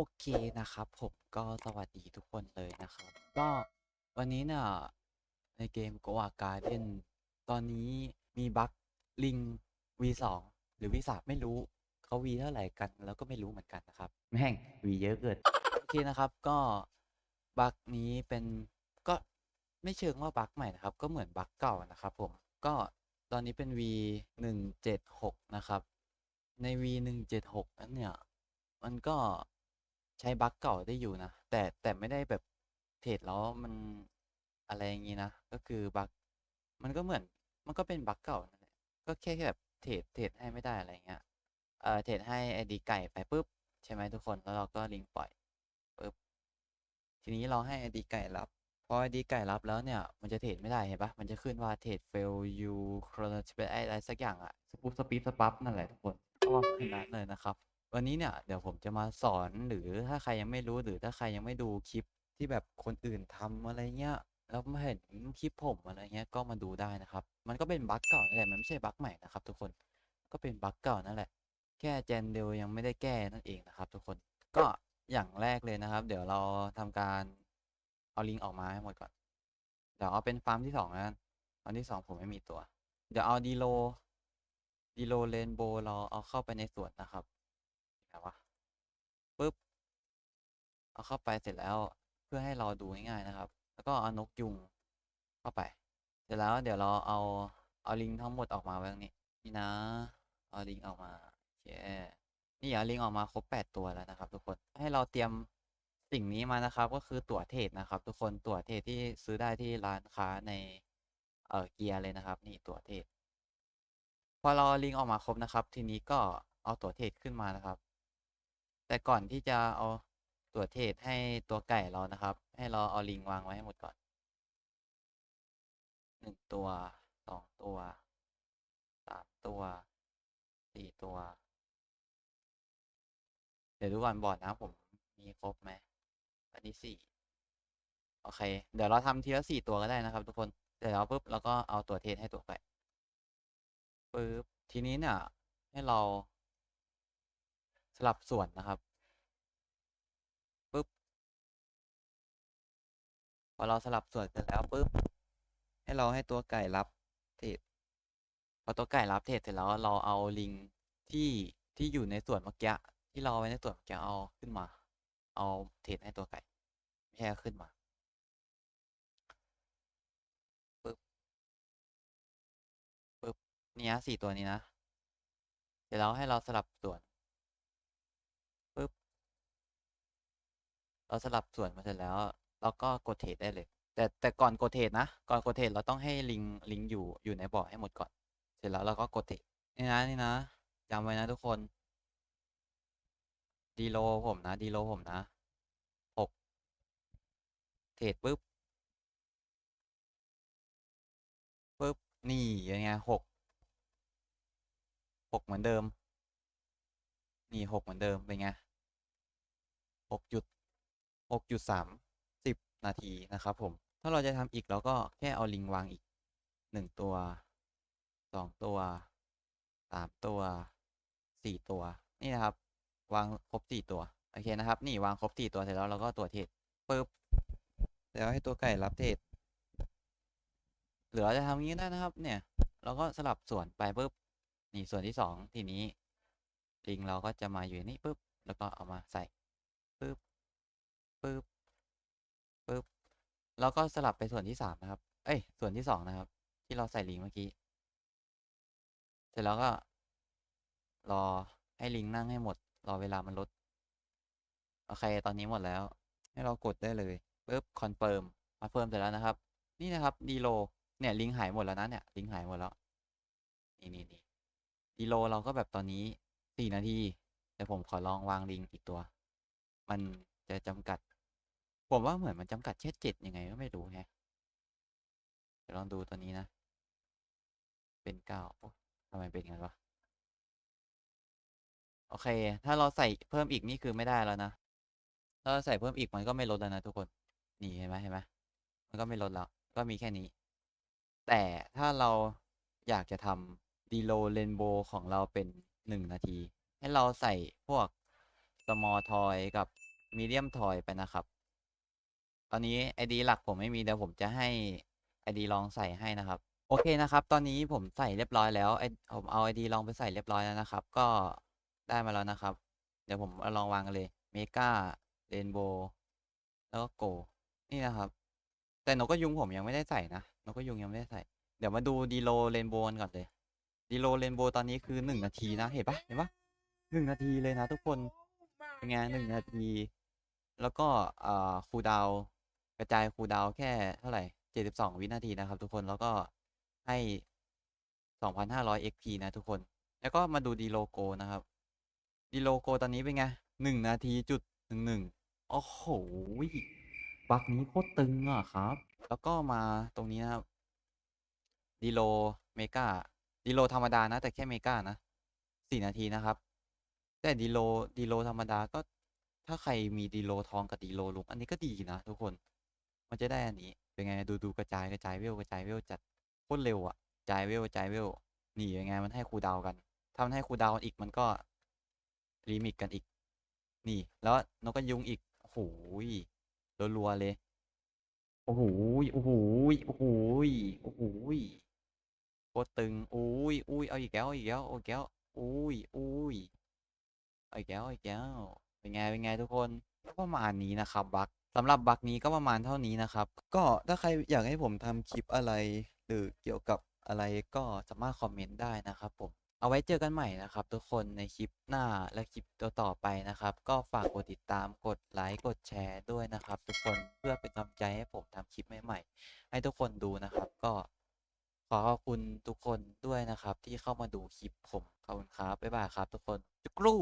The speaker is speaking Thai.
โอเคนะครับ ผมก็สวัสดีทุกคนเลยนะครับ ก็วันนี้เนี่ยในเกม Goa Garden ตอนนี้มีบั๊กลิง V2 หรือ V3 ไม่รู้เขา V เท่าไหร่กัน แล้วก็ไม่รู้เหมือนกันนะครับ แม่ง V เยอะเกินโอเคนะครับก็บั๊กนี้เป็นก็ไม่เชิงว่าบั๊กใหม่นะครับ ก็เหมือนบั๊กเก่านะครับผมก็ตอนนี้เป็น V 176นะครับ ใน V 176นั้นเนี่ย มันก็ ใช้บั๊กเก่าได้อยู่นะ แต่แต่ไม่ได้แบบเทรดแล้วมันอะไรอย่างงี้นะ ก็คือบั๊กมันก็เหมือนมันก็เป็นบั๊กเก่านั่นแหละก็แค่แบบเทรดเทรดให้ไม่ได้อะไรเงี้ยเอ่อเทรดให้ไอดีไก่ไปปุ๊บใช่ไหมทุกคนแล้วเราก็ลิงก์ปล่อยปุ๊บทีนี้เราให้ไอดีไก่รับพอไอดีไก่รับแล้วเนี่ยมันจะเทรดไม่ได้เห็นปะมันจะขึ้นว่าเทรด fail you chronology อะไรสักอย่างอะสปุ๊บสปีบสปับนั่นแหละทุกคนก็ขึ้นนั้เลยนะครับ วันนี้เนี่ยเดี๋ยวผมจะมาสอนหรือถ้าใครยังไม่รู้หรือถ้าใครยังไม่ดูคลิปที่แบบคนอื่นทำอะไรเงี้ยแล้วมาเห็นคลิปผมอะไรเงี้ยก็มาดูได้นะครับ มันก็เป็นบั๊กเก่านั่นแหละมันไม่ใช่บั๊กใหม่นะครับ ทุกคนก็เป็นบั๊กเก่านั่นแหละ แค่เจนเดลยังไม่ได้แก้นั่นเองนะครับ ทุกคนก็อย่างแรกเลยนะครับ เดี๋ยวเราทำการเอาลิงก์ออกมาให้หมดก่อนเดี๋ยวเอาเป็นฟาร์มที่สองแล้วกันฟาร์มที่สองผมไม่มีตัว เดี๋ยวเอาดีโลดีโลเรนโบเราเอาเข้าไปในสวนนะครับ วะปุ๊บ เอาเข้าไปเสร็จแล้วเพื่อให้เราดูง่ายๆนะครับ แล้วก็เอานกยุงเข้าไป เสร็จแล้วเดี๋ยวเราเอาเอาลิงทั้งหมดออกมาไว้ตรงนี้นี่นะ เอาลิงออกมาโอเคนี่เอาลิงออกมาครบแปดตัวแล้วนะครับ ทุกคนให้เราเตรียมสิ่งนี้มานะครับ ก็คือตั๋วเทรดนะครับ ทุกคนตั๋วเทรดที่ซื้อได้ที่ร้านค้าในเออเกียร์เลยนะครับ นี่ตั๋วเทรดพอเราเอาลิงออกมาครบนะครับ ทีนี้ก็เอาตั๋วเทรดขึ้นมานะครับ แต่ก่อนที่จะเอาตัวเทรดให้ตัวไก่เรานะครับ ให้เราเอาลิงวางไว้ให้หมดก่อนหนึ่งตัวสองตัวสามตัวสี่ตัว เดี๋ยวดูก่อนบอร์ดนะผมมีครบไหมอันนี้สี่โอเค เดี๋ยวเราทำทีละสี่ตัวก็ได้นะครับ ทุกคนเดี๋ยวเราปุ๊บเราก็เอาตัวเทรดให้ตัวไก่ปุ๊บทีนี้เนี่ยให้เรา สลับส่วนนะครับปุ๊บพอเราสลับส่วนเสร็จแล้วปุ๊บให้เราให้ตัวไก่รับเทรดพอตัวไก่รับเทรดเสร็จแล้วเราเอาลิงที่ที่อยู่ในส่วนเมื่อกี้ที่เราไว้ในส่วนเมื่อกี้เอาขึ้นมา เอาเทรดให้ตัวไก่ไม่ใช่ขึ้นมาปุ๊บปุ๊บนี่นะสี่ตัวนี้นะเสร็จแล้วให้เราสลับส่วน ปุ๊บ เราสลับส่วนมาเสร็จแล้วเราก็กดเทรดได้เลย แต่แต่ก่อนกดเทรดนะ ก่อนกดเทรดเราต้องให้ลิงลิงอยู่อยู่ในบอร์ดให้หมดก่อน เสร็จแล้วเราก็กดเทรดนี่นะนี่นะจำไว้นะทุกคนดีโลผมนะดีโลผมนะหกเทรดปุ๊บปุ๊บนี่ยังไงหกหกเหมือนเดิม นี่หกเหมือนเดิมเป็นไงหกจุด หกจุดสามสิบนาทีนะครับผม ถ้าเราจะทำอีกเราก็แค่เอาลิงวางอีกหนึ่งตัวสองตัวสามตัวสี่ตัว นี่นะครับ วางครบสี่ตัว โอเคนะครับ นี่วางครบสี่ตัวเสร็จแล้วเราก็ตัวเทรดปึ๊บแล้วให้ตัวไก่รับเทรดหรือเราจะทำอย่างนี้ได้นะครับ เนี่ย เราก็สลับส่วนไปปุ๊บ นี่ส่วนที่สองทีนี้ลิงเราก็จะมาอยู่นี่ปุ๊บ แล้วก็เอามาใส่ปุ๊บ ปุ๊บปุ๊บแล้วก็สลับไปส่วนที่สามนะครับ เอ้ย ส่วนที่สองนะครับ ที่เราใส่ลิงเมื่อกี้ เสร็จแล้วก็ รอให้ลิงนั่งให้หมด รอเวลามันลด โอเค ตอนนี้หมดแล้ว ให้เรากดได้เลยปุ๊บคอนเฟิร์มคอนเฟิร์มเสร็จแล้วนะครับ นี่นะครับดีโลเนี่ยลิงหายหมดแล้วนะเนี่ยลิงหายหมดแล้ว นี่นี่นี่ดีโลเราก็แบบตอนนี้สี่นาทีแต่ผมขอลองวางลิงอีกตัว มันจะจำกัด ผมว่าเหมือนมันจำกัดแค่เจ็ดยังไงก็ไม่รู้แฮะเดี๋ยวลองดูตัวนี้นะ เป็นเก้าทำไมเป็นงั้นวะ โอเค ถ้าเราใส่เพิ่มอีกนี่คือไม่ได้แล้วนะ ถ้าเราใส่เพิ่มอีกมันก็ไม่ลดแล้วนะทุกคน นี่เห็นไหมเห็นไหมมันก็ไม่ลดแล้ว ก็มีแค่นี้ แต่ถ้าเราอยากจะทำดีโลเรนโบของเราเป็นหนึ่งนาที ให้เราใส่พวก small toy กับมีเดียมทอยไปนะครับ ตอนนี้ไอดีหลักผมไม่มีเดี๋ยวผมจะให้ไอดีลองใส่ให้นะครับ โอเคนะครับ ตอนนี้ผมใส่เรียบร้อยแล้วไอผมเอาไอดีลองไปใส่เรียบร้อยแล้วนะครับ ก็ได้มาแล้วนะครับ เดี๋ยวผมเอาลองวางกันเลยเมกาเรนโบแล้วก็โก นี่นะครับ แต่นกกระยุงผมยังไม่ได้ใส่นะนกกระยุงยังไม่ได้ใส่ เดี๋ยวมาดูดีโลเรนโบกันก่อนเลยดีโลเรนโบตอนนี้คือหนึ่งนาทีนะเห็นปะเห็นปะหนึ่งนาทีเลยนะทุกคนเป็นไงหนึ่งนาที แล้วก็อ่าคูลดาวน์ กระจายคูดาวแค่เท่าไหร่เจ็ดสิบสองวินาทีนะครับ ทุกคนแล้วก็ให้สองพันห้าร้อย XP นะทุกคน แล้วก็มาดูดีโลโกนะครับ ดีโลโกตอนนี้เป็นไงหนึ่งนาทีจุดหนึ่งหนึ่งโอ้โหบักนี้โคตรตึงอะครับ แล้วก็มาตรงนี้นะครับดีโลเมกาดีโลธรรมดานะ แต่แค่เมกานะสี่นาทีนะครับ แต่ดีโลดีโลธรรมดาก็ถ้าใครมีดีโลทองกับดีโลลุงอันนี้ก็ดีนะทุกคน มันจะได้อันนี้เป็นไงดูดูกระจายกระจายเวลกระจายเวลจัดโคตรเร็วอะกระจายเวลกระจายเวลนี่เป็นไงมันให้ครูดาวกันถ้ามันให้ครูดาวกันอีกมันก็ลิมิตกันอีก นี่ แล้วนกกระยุงอีกโอ้โหรัวๆเลยโอ้โหโอ้โหโอ้โหโอ้โหโคตรตึงอุ้ยอุ้ยเอาอีกแล้วอีกแล้วเอาอีกแล้วอุ้ยอุ้ยเอาอีกแล้วอีกแล้วเป็นไงเป็นไงทุกคนก็ประมาณนี้นะครับบัก สำหรับบักนี้ก็ประมาณเท่านี้นะครับ ก็ถ้าใครอยากให้ผมทำคลิปอะไร หรือเกี่ยวกับอะไรก็สามารถคอมเมนต์ได้นะครับผม เอาไว้เจอกันใหม่นะครับ ทุกคนในคลิปหน้าและคลิปต่อๆไปนะครับ ก็ฝากกดติดตามกดไลค์กดแชร์ด้วยนะครับ ทุกคนเพื่อเป็นกำลังใจให้ผมทำคลิปใหม่ๆให้ทุกคนดูนะครับ ก็ขอขอบคุณทุกคนด้วยนะครับ ที่เข้ามาดูคลิปผมขอบคุณครับบ๊ายบายครับ ทุกคนจุกรู